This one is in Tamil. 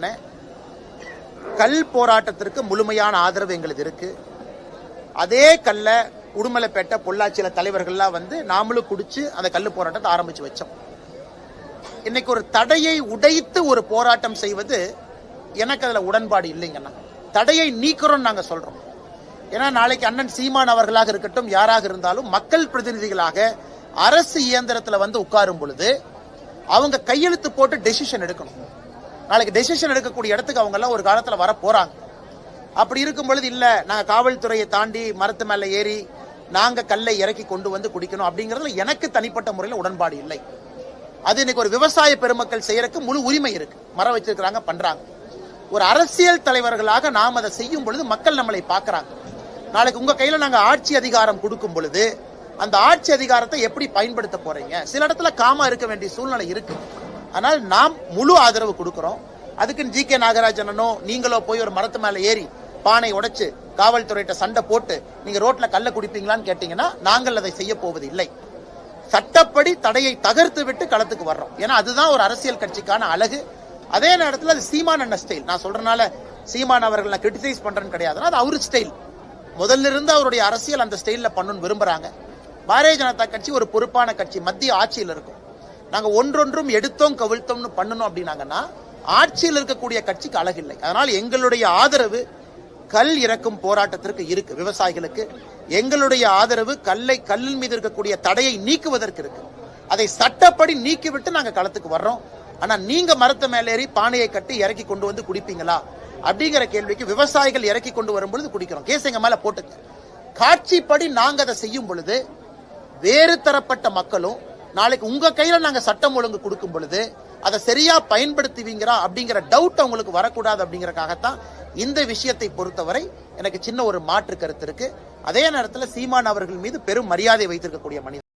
சொன்னேன் கல் போராட்டத்திற்கு முழுமையான ஆதரவு எங்களுக்கு இருக்கு. அதே கல்ல உடுமலைப்பேட்டை பொள்ளாச்சியில தலைவர்கள்லாம் வந்து நாமளும் குடிச்சு அந்த கல் போராட்டத்தை ஆரம்பிச்சு வச்சோம். இன்னைக்கு ஒரு தடையை உடைத்து ஒரு போராட்டம் செய்வது எனக்கு அதுல உடன்பாடு இல்லைங்கண்ணா. தடையை நீக்கிறோம் நாங்க சொல்றோம். ஏன்னா நாளைக்கு அண்ணன் சீமான் அவர்களாக இருக்கட்டும் யாராக இருந்தாலும் மக்கள் பிரதிநிதிகளாக அரசு இயந்திரத்துல வந்து உட்காரும் பொழுது அவங்க கையெழுத்து போட்டு டெசிஷன் எடுக்கணும். நாளைக்கு டெசிஷன் எடுக்கக்கூடிய இடத்துக்கு அவங்க எல்லாம் ஒரு காலத்துல வர போறாங்க. அப்படி இருக்கும் பொழுது இல்ல நாங்க காவல்துறையை தாண்டி மரத்து மேல ஏறி நாங்க கல்லை இறக்கி கொண்டு வந்து குடிக்கணும். அப்படிங்கறதுல எனக்கு தனிப்பட்ட முறையில் உடன்பாடு இல்லை. அது இன்னைக்கு ஒரு விவசாய பெருமக்கள் செய்யறதுக்கு முழு உரிமை இருக்கு. மரம் வச்சிருக்கிறாங்க பண்றாங்க. ஒரு அரசியல் தலைவர்களாக நாம் அதை செய்யும் பொழுது மக்கள் நம்மளை பார்க்கறாங்க. நாளைக்கு உங்க கையில நாங்க ஆட்சி அதிகாரம் கொடுக்கும் பொழுது அந்த ஆட்சி அதிகாரத்தை எப்படி பயன்படுத்த போறீங்க? சில இடத்துல காமா இருக்க வேண்டிய சூழ்நிலை இருக்கு. ஆனால் நாம் முழு ஆதரவு கொடுக்கிறோம். அதுக்குன்னு ஜி கே நாகராஜனோ நீங்களோ போய் ஒரு மரத்து மேலே ஏறி பானை உடைச்சு காவல்துறையிட்ட சண்டை போட்டு நீங்க ரோட்ல கல்ல குடிப்பீங்களான்னு கேட்டீங்கன்னா நாங்கள் அதை செய்ய போவது இல்லை சட்டப்படி தடையை தகர்த்து விட்டு களத்துக்கு வர்றோம். ஏன்னா அதுதான் ஒரு அரசியல் கட்சிக்கான அழகு. அதே நேரத்தில் அது சீமான் அண்ண ஸ்டைல் நான் சொல்றதுனால சீமான் அவர்கள் நான் கிரிட்டிசைஸ் பண்றேன்னு கிடையாது அது அவரு ஸ்டைல் முதல்ல இருந்து அவருடைய அரசியல் அந்த ஸ்டைல்ல பண்ணணும்னு விரும்புறாங்க. பாரதிய ஜனதா கட்சி ஒரு பொறுப்பான கட்சி. மத்திய ஆட்சியில் இருக்கும். நாங்க ஒன்றொன்றும் எடுத்தோம் கவிழ்த்தோம்னு பண்ணணும் அப்படின்னாங்கன்னா ஆட்சியில் இருக்கக்கூடிய கட்சிக்கு அழகில்லை. அதனால் எங்களுடைய ஆதரவு கல் இறக்கும் போராட்டத்திற்கு இருக்கு விவசாயிகளுக்கு. எங்களுடைய ஆதரவு கல்லை கல்லின் மீது இருக்கக்கூடிய தடையை நீக்குவதற்கு இருக்கு. அதை சட்டப்படி நீக்கிவிட்டு நாங்கள் களத்துக்கு வர்றோம். ஆனால் நீங்க மரத்த மேலேறி பானையை கட்டி இறக்கி கொண்டு வந்து குடிப்பீங்களா? அப்படிங்கிற கேள்விக்கு விவசாயிகள் இறக்கி கொண்டு வரும்பொழுது குடிக்கிறோம். கேஸ் எங்க மேல காட்சிப்படி நாங்கள் அதை செய்யும் பொழுது வேறு தரப்பட்ட மக்களும் நாளைக்கு உங்க கையில நாங்க சட்டம் ஒழுங்கு கொடுக்கும் பொழுது அதை சரியா பயன்படுத்துவீங்கிறா அப்படிங்கிற டவுட் அவங்களுக்கு வரக்கூடாது அப்படிங்கறக்காகத்தான் இந்த விஷயத்தை பொறுத்தவரை எனக்கு சின்ன ஒரு மாற்று கருத்து இருக்கு. அதே நேரத்தில் சீமான் அவர்கள் மீது பெரும் மரியாதை வைத்திருக்கக்கூடிய மனிதன்